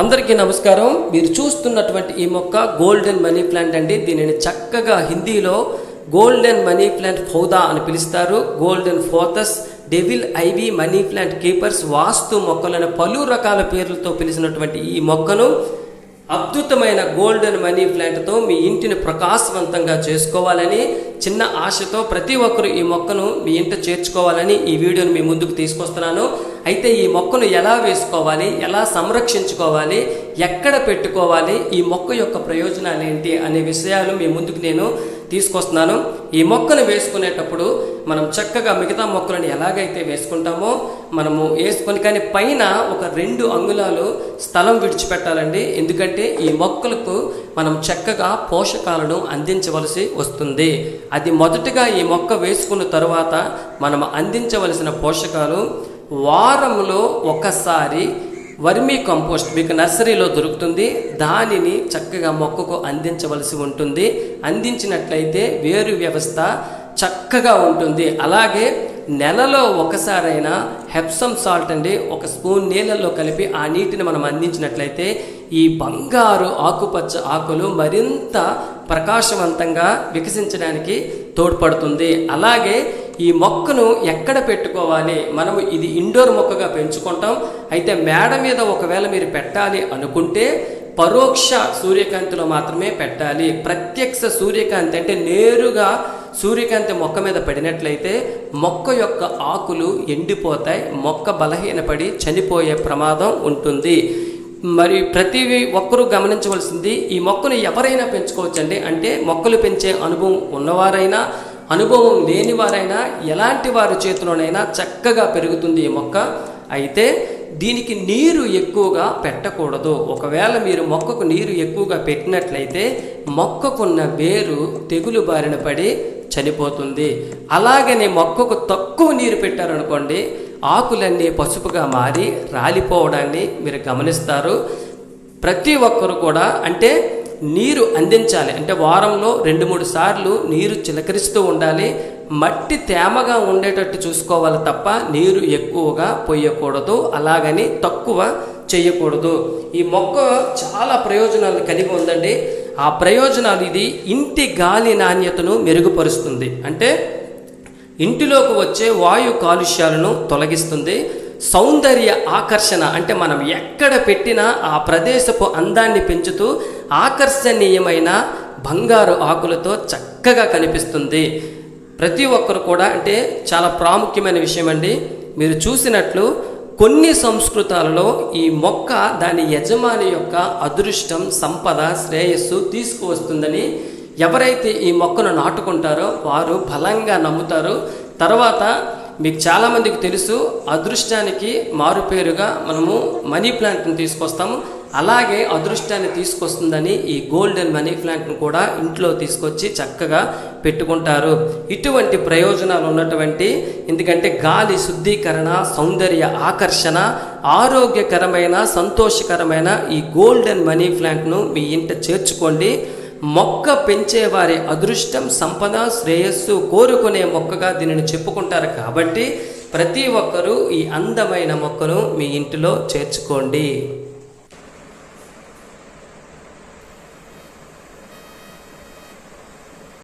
అందరికీ నమస్కారం. మీరు చూస్తున్నటువంటి ఈ మొక్క గోల్డెన్ మనీ ప్లాంట్ అండి. దీనిని చక్కగా హిందీలో గోల్డెన్ మనీ ప్లాంట్ ఫౌదా అని పిలుస్తారు. Golden pothos devil ivy money plant keepers వాస్తు మొక్కలను పలు రకాల పేర్లతో పిలిచినటువంటి ఈ మొక్కను అద్భుతమైన గోల్డెన్ మనీ ప్లాంట్తో మీ ఇంటిని ప్రకాశవంతంగా చేసుకోవాలని చిన్న ఆశతో ప్రతి ఒక్కరు ఈ మొక్కను మీ ఇంట చేర్చుకోవాలని ఈ వీడియోను మీ ముందుకు తీసుకొస్తున్నాను. అయితే ఈ మొక్కను ఎలా వేసుకోవాలి ఎలా సంరక్షించుకోవాలి ఎక్కడ పెట్టుకోవాలి ఈ మొక్క యొక్క ప్రయోజనాలు ఏంటి అనే విషయాలు మీ ముందుకు నేను తీసుకొస్తున్నాను. ఈ మొక్కను వేసుకునేటప్పుడు మనం చక్కగా మిగతా మొక్కలను ఎలాగైతే వేసుకుంటామో మనము వేసుకొని కానీ పైన ఒక రెండు అంగుళాలు స్థలం విడిచిపెట్టాలండి. ఎందుకంటే ఈ మొక్కలకు మనం చక్కగా పోషకాలను అందించవలసి వస్తుంది. అది మొదటగా ఈ మొక్క వేసుకున్న తర్వాత మనం అందించవలసిన పోషకాలు వారంలో ఒకసారి వర్మీ కంపోస్ట్ మీకు నర్సరీలో దొరుకుతుంది. దానిని చక్కగా మొక్కకు అందించవలసి ఉంటుంది. అందించినట్లయితే వేరు వ్యవస్థ చక్కగా ఉంటుంది. అలాగే నెలలో ఒకసారైనా హెప్సమ్ సాల్ట్ అండి ఒక స్పూన్ నీళ్ళల్లో కలిపి ఆ నీటిని మనం అందించినట్లయితే ఈ బంగారు ఆకుపచ్చ ఆకులు మరింత ప్రకాశవంతంగా వికసించడానికి తోడ్పడుతుంది. అలాగే ఈ మొక్కను ఎక్కడ పెట్టుకోవాలి? మనము ఇది ఇండోర్ మొక్కగా పెంచుకుంటాం. అయితే మేడ మీద ఒకవేళ మీరు పెట్టాలి అనుకుంటే పరోక్ష సూర్యకాంతిలో మాత్రమే పెట్టాలి. ప్రత్యక్ష సూర్యకాంతి అంటే నేరుగా సూర్యకాంతి మొక్క మీద పడినట్లయితే మొక్క యొక్క ఆకులు ఎండిపోతాయి. మొక్క బలహీనపడి చనిపోయే ప్రమాదం ఉంటుంది. మరి ప్రతి ఒక్కరూ గమనించవలసింది ఈ మొక్కను ఎవరైనా పెంచుకోవచ్చండి? అంటే మొక్కలు పెంచే అనుభవం ఉన్నవారైనా అనుభవం లేని వారైనా ఎలాంటి వారి చేతిలోనైనా చక్కగా పెరుగుతుంది ఈ మొక్క. అయితే దీనికి నీరు ఎక్కువగా పెట్టకూడదు. ఒకవేళ మీరు మొక్కకు నీరు ఎక్కువగా పెట్టినట్లయితే మొక్కకున్న వేరు తెగులు బారిన పడి చనిపోతుంది. అలాగనే మొక్కకు తక్కువ నీరు పెట్టారనుకోండి ఆకులన్నీ పసుపుగా మారి రాలిపోవడాన్ని మీరు గమనిస్తారు. ప్రతి ఒక్కరు కూడా అంటే నీరు అందించాలి. అంటే వారంలో రెండు మూడు సార్లు నీరు చిలకరిస్తూ ఉండాలి. మట్టి తేమగా ఉండేటట్టు చూసుకోవాలి తప్ప నీరు ఎక్కువగా పొయ్యకూడదు. అలాగని తక్కువ చేయకూడదు ఈ మొక్క చాలా ప్రయోజనాలు కలిగి ఉందండి. ఆ ప్రయోజనాలు ఇది ఇంటి గాలి నాణ్యతను మెరుగుపరుస్తుంది. అంటే ఇంటిలోకి వచ్చే వాయు కాలుష్యాలను తొలగిస్తుంది. సౌందర్య ఆకర్షణ అంటే మనం ఎక్కడ పెట్టినా ఆ ప్రదేశపు అందాన్ని పెంచుతూ ఆకర్షణీయమైన బంగారు ఆకులతో చక్కగా కనిపిస్తుంది. ప్రతి ఒక్కరు కూడా అంటే చాలా ప్రాముఖ్యమైన విషయం అండి. మీరు చూసినట్లు కొన్ని సంస్కృతాలలో ఈ మొక్క దాని యజమాని యొక్క అదృష్టం సంపద శ్రేయస్సు తీసుకువస్తుందని ఎవరైతే ఈ మొక్కను నాటుకుంటారో వారు బలంగా నమ్ముతారు. తర్వాత మీకు చాలామందికి తెలుసు అదృష్టానికి మారుపేరుగా మనము మనీ ప్లాంట్ని తీసుకొస్తాము. అలాగే అదృష్టాన్ని తీసుకొస్తుందని ఈ గోల్డెన్ మనీ ప్లాంట్ను కూడా ఇంట్లో తీసుకొచ్చి చక్కగా పెట్టుకుంటారు. ఇటువంటి ప్రయోజనాలు ఉన్నటువంటి ఎందుకంటే గాలి శుద్ధీకరణ సౌందర్య ఆకర్షణ ఆరోగ్యకరమైన సంతోషకరమైన ఈ గోల్డెన్ మనీ ప్లాంట్ను మీ ఇంట చేర్చుకోండి. మొక్క పెంచే వారి అదృష్టం సంపద శ్రేయస్సు కోరుకునే మొక్కగా దీనిని చెప్పుకుంటారు కాబట్టి ప్రతి ఒక్కరూ ఈ అందమైన మొక్కను మీ ఇంటిలో చేర్చుకోండి.